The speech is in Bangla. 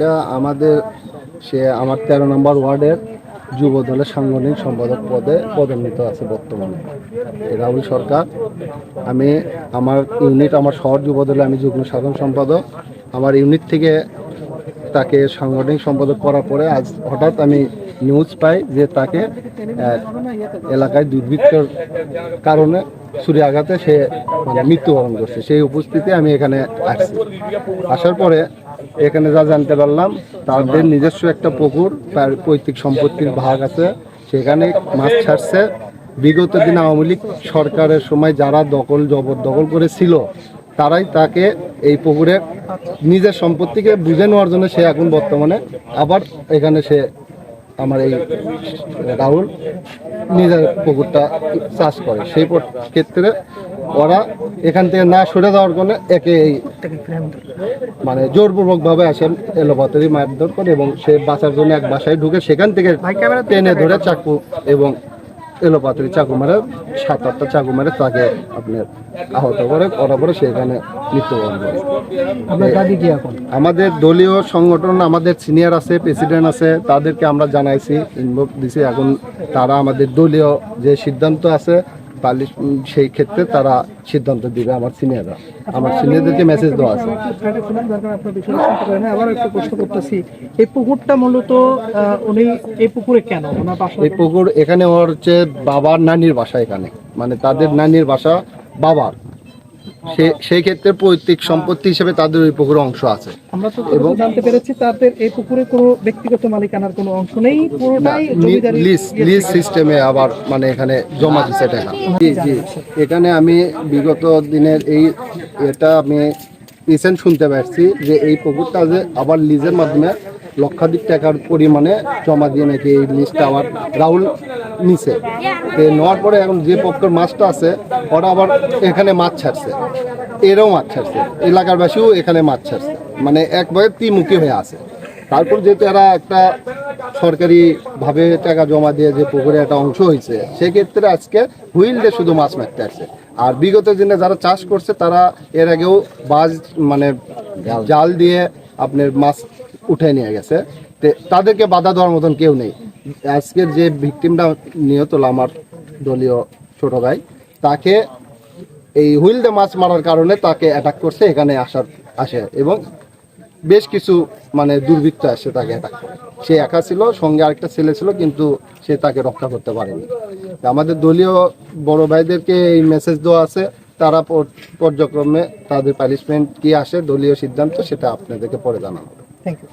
এটা আমাদের, সে আমার তেরো নম্বর ওয়ার্ডের যুব দলের সাংগঠনিক সম্পাদক পদে পদোন্নীত আছে বর্তমানে। রাহুল সরকার, আমি আমার ইউনিট, আমার শহর যুব দলে আমি যুগ্ম সাধারণ সম্পাদক। আমার ইউনিট থেকে তাকে সাংগঠনিক সম্পাদক করার পরে আজ হঠাৎ আমি নিউজ পাই যে তাকে এলাকায় দুর্বৃত্তর কারণে ছুরি আঘাতে সে মানে মৃত্যুবরণ করছে। সেই উপস্থিতি আমি এখানে আসছি। আসার পরে এখানে যা জানতে পারলাম, তাদের নিজস্ব একটা পুকুর, তার পৈতৃক সম্পত্তির ভাগ আছে। সেখানে মাছ ছাড়ছে। বিগত দিন আওয়ামী লীগ সরকারের সময় যারা দখল, জবরদখল করেছিল, তারাই তাকে এই পুকুরে নিজের সম্পত্তিকে বুঝে নেওয়ার জন্য সে এখন বর্তমানে আবার এখানে সে আমার এই রাহুল নিজের পুকুরটা চাষ করে। সেই ক্ষেত্রে ওরা এখান থেকে না সরে যাওয়ার কারণে একে এই মানে জোরপূর্বকভাবে আসেন এলোপাতারি মারধর করে এবং সে বাঁচার জন্য এক বাসায় ঢুকে সেখান থেকে টেনে ধরে চাকু এবং এলোপাতারি চাকু মারে সাত আটটা চাকু মারে তাকে আপনার আহত করে করার পরে সেখানে মৃত্যুবরণ করে। আমাদের দলীয় সংগঠন আমাদের সিনিয়র আছে প্রেসিডেন্ট আছে তাদেরকে আমরা জানাইছি ইনভলভ দিছি। এখন তারা আমাদের দলীয় যে সিদ্ধান্ত আছে উম, সেই ক্ষেত্রে তারা সিদ্ধান্ত দিবে আমার সিনিয়ররা। আমার সিনিয়রদেরকে মেসেজ দেওয়া আছে। আবার একটা প্রশ্ন করতেছি এই পুকুরটা মূলত উনি এই পুকুরে কেন? ওনার বাসা এই পুকুর এখানে ওর হচ্ছে বাবার নানির বাসা এখানে। মানে তাদের নানির বাসা বাবার। সেই ক্ষেত্রে পৈতৃক সম্পত্তি হিসেবে তাদের ওই পুকুরে অংশ আছে। আমরা তো এবং জানতে পেরেছি তাদের এই পুকুরে কোনো ব্যক্তিগত মালিকানার কোনো অংশ নেই পুরোটাই লিজ লিজ সিস্টেমে আবার মানে এখানে জমা দিচ্ছে টাকা জি জি। এখানে আমি বিগত দিনের এই এটা আমি রিসেন্ট শুনতে পারছি যে এই পুকুরটা যে আবার লিজের মাধ্যমে লক্ষাধিক টাকার পরিমাণে জমা দিয়ে নাকি এই লিজটা আবার রাহুল নিছে। তো নেওয়ার পরে এখন যে পক্ষের মাছটা আছে ওরা আবার এখানে মাছ ছাড়ছে। এরও মাছ ছাড়ছে। এলাকার বাসীও এখানে মাছ ছাড়ছে। মানে একবারে ত্রিমুখী হয়ে আছে। তারপর যেহেতু এরা একটা সরকারি ভাবে টাকা জমা দিয়ে যে পুকুরে একটা অংশ হয়েছে সেক্ষেত্রে আজকে হুইল দিয়ে শুধু মাছ মারতে আসছে। আর বিগত দিনে যারা চাষ করছে তারা এর আগেও বাজ মানে জাল দিয়ে আপনার মাছ উঠে নিয়ে গেছে। তাদেরকে বাধা দেওয়ার মতন কেউ নেই। আজকের যে ভিকটিমটা নিহত আমার দলীয় ছোট ভাই, তাকে এই হুইল দিয়ে মাছ মারার কারণে তাকে অ্যাটাক করছে, এখানে আসার আসে এবং বেশ কিছু মানে দুর্বৃত্ত আসে তাকে অ্যাটাক করে। সে একা ছিল, সঙ্গে আরেকটা ছেলে ছিল, কিন্তু সে তাকে রক্ষা করতে পারেনি। আমাদের দলীয় বড় ভাইদেরকে এই মেসেজ দেওয়া আছে, তারা পর- পর্যায়ক্রমে তাদের পানিশমেন্ট কি আসে, দলীয় সিদ্ধান্ত সেটা আপনাদেরকে পরে জানানো হবে থ্যাংক ইউ